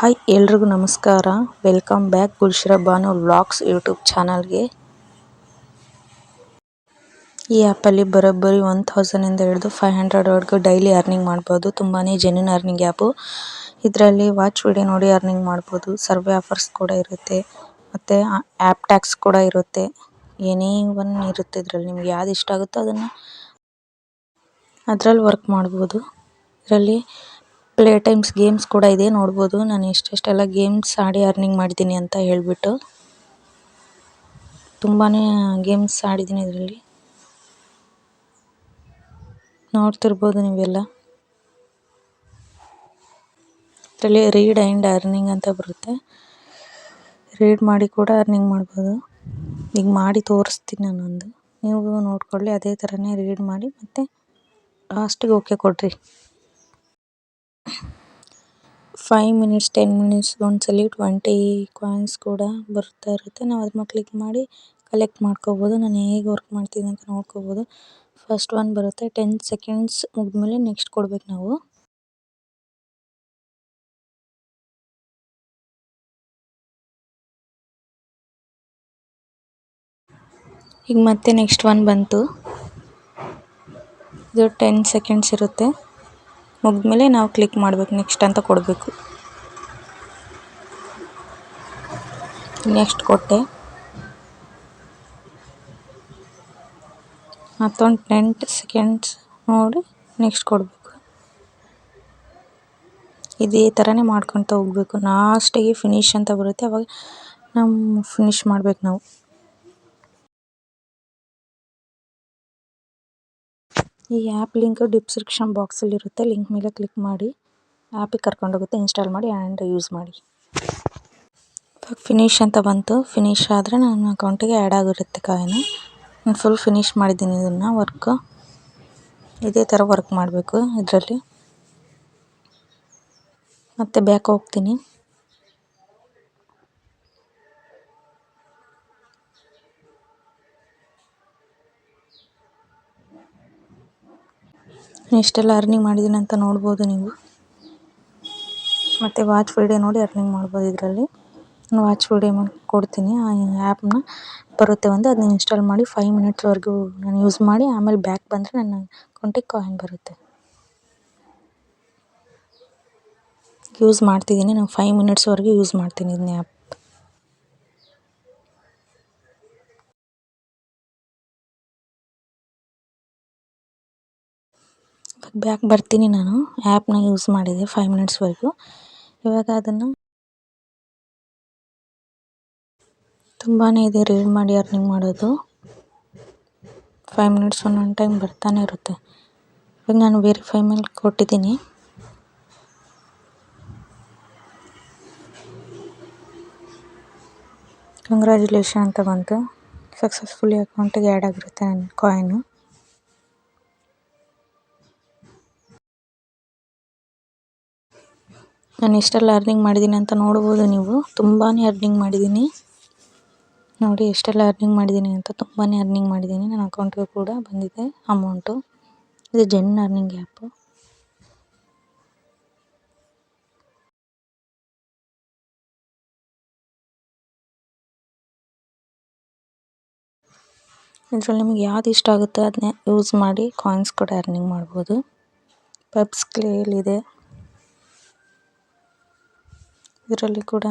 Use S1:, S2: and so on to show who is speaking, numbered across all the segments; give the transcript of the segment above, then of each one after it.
S1: Hi ಎಲ್ರಿಗೂ ನಮಸ್ಕಾರ. Welcome back Gulshira Banu vlogs YouTube ಚಾನಲ್ಗೆ ಈ ಆ್ಯಪಲ್ಲಿ ಬರೋಬ್ಬರಿ ಒನ್ ತೌಸಂಡಿಂದ ಹಿಡಿದು ಫೈವ್ ಹಂಡ್ರೆಡ್ವರೆಗೂ ಡೈಲಿ ಅರ್ನಿಂಗ್ ಮಾಡ್ಬೋದು. ತುಂಬಾ ಜೆನ್ಯೂನ್ ಅರ್ನಿಂಗ್ ಆ್ಯಪು ಇದರಲ್ಲಿ ವಾಚ್ ವಿಡಿಯೋ ನೋಡಿ ಅರ್ನಿಂಗ್ ಮಾಡ್ಬೋದು. ಸರ್ವೆ ಆಫರ್ಸ್ ಕೂಡ ಇರುತ್ತೆ. ಮತ್ತು ಆ್ಯಪ್ ಟ್ಯಾಕ್ಸ್ ಕೂಡ ಇರುತ್ತೆ. ಏನೇ ಒನ್ ಇರುತ್ತೆ ಇದರಲ್ಲಿ. ನಿಮ್ಗೆ ಯಾವ್ದು ಇಷ್ಟ ಆಗುತ್ತೋ ಅದನ್ನು ಅದರಲ್ಲಿ ವರ್ಕ್ ಮಾಡ್ಬೋದು. ಇದರಲ್ಲಿ ಪ್ಲೇ ಟೈಮ್ಸ್ ಗೇಮ್ಸ್ ಕೂಡ ಇದೆ, ನೋಡ್ಬೋದು. ನಾನು ಎಷ್ಟೆಷ್ಟೆಲ್ಲ ಗೇಮ್ಸ್ ಆಡಿ ಅರ್ನಿಂಗ್ ಮಾಡಿದ್ದೀನಿ ಅಂತ ಹೇಳಿಬಿಟ್ಟು. ತುಂಬಾ ಗೇಮ್ಸ್ ಆಡಿದ್ದೀನಿ ಇದರಲ್ಲಿ. ನೋಡ್ತಿರ್ಬೋದು ನೀವೆಲ್ಲ. ಇದರಲ್ಲಿ ರೀಡ್ ಆ್ಯಂಡ್ ಅರ್ನಿಂಗ್ ಅಂತ ಬರುತ್ತೆ. ರೀಡ್ ಮಾಡಿ ಕೂಡ ಅರ್ನಿಂಗ್ ಮಾಡ್ಬೋದು. ಈಗ ಮಾಡಿ ತೋರಿಸ್ತೀನಿ ನಾನೊಂದು. ನೀವು ನೋಡ್ಕೊಳ್ಳಿ, ಅದೇ ಥರನೇ ರೀಡ್ ಮಾಡಿ ಮತ್ತು ಲಾಸ್ಟಿಗೆ ಓಕೆ ಕೊಡ್ರಿ. ಫೈವ್ ಮಿನಿಟ್ಸ್ ಟೆನ್ ಮಿನಿಟ್ಸ್ ಒಂದ್ಸಲಿ ಟ್ವೆಂಟಿ ಕಾಯಿನ್ಸ್ ಕೂಡ ಬರ್ತಾ ಇರುತ್ತೆ. ನಾವು ಅದನ್ನ ಕ್ಲಿಕ್ ಮಾಡಿ ಕಲೆಕ್ಟ್ ಮಾಡ್ಕೋಬೋದು. ನಾನು ಹೇಗೆ ವರ್ಕ್ ಮಾಡ್ತೀನಿ ಅಂತ ನೋಡ್ಕೋಬೋದು. ಫಸ್ಟ್ ಒನ್ ಬರುತ್ತೆ. ಟೆನ್ ಸೆಕೆಂಡ್ಸ್ ಮುಗಿದ್ಮೇಲೆ ನೆಕ್ಸ್ಟ್ ಕೊಡ್ಬೇಕು ನಾವು. ಈಗ ಮತ್ತೆ ನೆಕ್ಸ್ಟ್ ಒನ್ ಬಂತು. ಇದು ಟೆನ್ ಸೆಕೆಂಡ್ಸ್ ಇರುತ್ತೆ. ಮುಗಿದ್ಮೇಲೆ ನಾವು ಕ್ಲಿಕ್ ಮಾಡಬೇಕು ನೆಕ್ಸ್ಟ್ ಅಂತ ಕೊಡಬೇಕು. ನೆಕ್ಸ್ಟ್ ಕೊಟ್ಟೆ. ಮತ್ತೊಂದು ಟೆಂಟ್ ಸೆಕೆಂಡ್ಸ್ ನೋಡಿ ನೆಕ್ಸ್ಟ್ ಕೊಡಬೇಕು. ಇದೇ ಥರನೇ ಮಾಡ್ಕೊತ ಹೋಗ್ಬೇಕು. ಲಾಸ್ಟಿಗೆ ಫಿನಿಶ್ ಅಂತ ಬರುತ್ತೆ. ಅವಾಗ ನಮ್ಮ ಫಿನಿಶ್ ಮಾಡ್ಬೇಕು ನಾವು. ಈ ಆ್ಯಪ್ ಲಿಂಕ್ ಡಿಸ್ಕ್ರಿಪ್ಷನ್ ಬಾಕ್ಸಲ್ಲಿರುತ್ತೆ ಲಿಂಕ್ ಮೇಲೆ ಕ್ಲಿಕ್ ಮಾಡಿ. ಆ್ಯಪಿಗೆ ಕರ್ಕೊಂಡೋಗುತ್ತೆ ಇನ್ಸ್ಟಾಲ್ ಮಾಡಿ ಆ್ಯಂಡ್ ಯೂಸ್ ಮಾಡಿ. ಫಿನಿಶ್ ಅಂತ ಬಂತು. ಫಿನಿಶ್ ಆದರೆ ನನ್ನ ಅಕೌಂಟಿಗೆ ಆ್ಯಡ್ ಆಗಿರುತ್ತೆ ಕಾಯಿನ್. ನಾನು ಫುಲ್ ಫಿನಿಶ್ ಮಾಡಿದ್ದೀನಿ ಇದನ್ನು ವರ್ಕು ಇದೇ ಥರ ವರ್ಕ್ ಮಾಡಬೇಕು ಇದರಲ್ಲಿ. ಮತ್ತೆ ಬ್ಯಾಕ್ ಹೋಗ್ತೀನಿ. ಎಷ್ಟೆಲ್ಲ ಅರ್ನಿಂಗ್ ಮಾಡಿದ್ದೀನಿ ಅಂತ ನೋಡ್ಬೋದು ನೀವು. ಮತ್ತು ವಾಚ್ ವಿಡಿಯೋ ನೋಡಿ ಅರ್ನಿಂಗ್ ಮಾಡ್ಬೋದು ಇದರಲ್ಲಿ. ನಾನು ವಾಚ್ ವಿಡಿಯೋ ಕೊಡ್ತೀನಿ. ಆ ಆ್ಯಪ್ನ ಬರುತ್ತೆ ಒಂದು. ಅದನ್ನ ಇನ್ಸ್ಟಾಲ್ ಮಾಡಿ ಫೈವ್ ಮಿನಿಟ್ಸ್ವರೆಗೂ ನಾನು ಯೂಸ್ ಮಾಡಿ ಆಮೇಲೆ ಬ್ಯಾಕ್ ಬಂದರೆ ನನ್ನ ಅಕೌಂಟಿಗೆ ಕಾಯಿನ್ ಬರುತ್ತೆ. ಯೂಸ್ ಮಾಡ್ತಿದ್ದೀನಿ ನಾನು ಫೈವ್ ಮಿನಿಟ್ಸ್ವರೆಗೂ ಯೂಸ್ ಮಾಡ್ತೀನಿ ಇದನ್ನ ಆ್ಯಪ್ ಬ್ಯಾಕ್ ಬರ್ತೀನಿ ನಾನು. ಆ್ಯಪ್ನ ಯೂಸ್ ಮಾಡಿದೆ ಫೈವ್ ಮಿನಿಟ್ಸ್ವರೆಗೂ ಇವಾಗ ಅದನ್ನು ತುಂಬಾ ಇದೆ ರೀಡ್ ಮಾಡಿ ಅರ್ನಿಂಗ್ ಮಾಡೋದು. ಫೈವ್ ಮಿನಿಟ್ಸ್ ಒಂದೊಂದು ಟೈಮ್ ಬರ್ತಾನೆ ಇರುತ್ತೆ. ಇವಾಗ ನಾನು ವೆರಿಫೈ ಮೇಲೆ ಕೊಟ್ಟಿದ್ದೀನಿ. ಕಂಗ್ರ್ಯಾಚುಲೇಷನ್ ಅಂತ ಬಂತು. ಸಕ್ಸಸ್ಫುಲಿ ಅಕೌಂಟಿಗೆ ಆ್ಯಡ್ ಆಗಿರುತ್ತೆ ನನ್ನ ಕಾಯಿನು ನಾನು ಎಷ್ಟೆಲ್ಲ ಅರ್ನಿಂಗ್ ಮಾಡಿದ್ದೀನಿ ಅಂತ ನೋಡ್ಬೋದು ನೀವು. ತುಂಬಾ ಅರ್ನಿಂಗ್ ಮಾಡಿದ್ದೀನಿ. ನೋಡಿ ಎಷ್ಟೆಲ್ಲ ಅರ್ನಿಂಗ್ ಮಾಡಿದ್ದೀನಿ ಅಂತ ತುಂಬಾ ಅರ್ನಿಂಗ್ ಮಾಡಿದ್ದೀನಿ. ನನ್ನ ಅಕೌಂಟ್ಗೆ ಕೂಡ ಬಂದಿದೆ ಅಮೌಂಟು ಇದು ಜೆನ್ ಅರ್ನಿಂಗ್ ಆ್ಯಪು ಇದರಲ್ಲಿ ನಿಮ್ಗೆ ಯಾವ್ದು ಇಷ್ಟ ಆಗುತ್ತೆ ಅದನ್ನೇ ಯೂಸ್ ಮಾಡಿ ಕಾಯಿನ್ಸ್ ಕೂಡ ಅರ್ನಿಂಗ್ ಮಾಡ್ಬೋದು. ಪಬ್ಸ್ ಕ್ಲೇಲಿದೆ ಇದರಲ್ಲಿ ಕೂಡ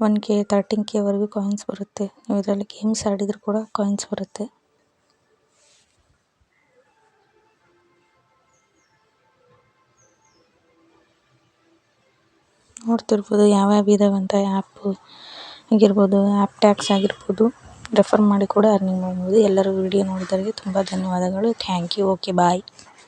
S1: ಒನ್ ಕೆ ತರ್ಟೀನ್ ಕೆವರೆಗೂ ಕಾಯಿನ್ಸ್ ಬರುತ್ತೆ. ನೀವು ಇದರಲ್ಲಿ ಗೇಮ್ಸ್ ಆಡಿದರೂ ಕೂಡ ಕಾಯಿನ್ಸ್ ಬರುತ್ತೆ. ನೋಡ್ತಿರ್ಬೋದು ಯಾವ್ಯಾವ ಇದಾವೆ ಅಂತ ಆ್ಯಪು ಆಗಿರ್ಬೋದು ಆ್ಯಪ್ ಟ್ಯಾಕ್ಸ್ ಆಗಿರ್ಬೋದು. ರೆಫರ್ ಮಾಡಿ ಕೂಡ ಅರ್ನಿಂಗ್ ಮಾಡ್ಬೋದು. ಎಲ್ಲರೂ ವಿಡಿಯೋ ನೋಡಿದವರಿಗೆ ತುಂಬ ಧನ್ಯವಾದಗಳು. Thank you okay bye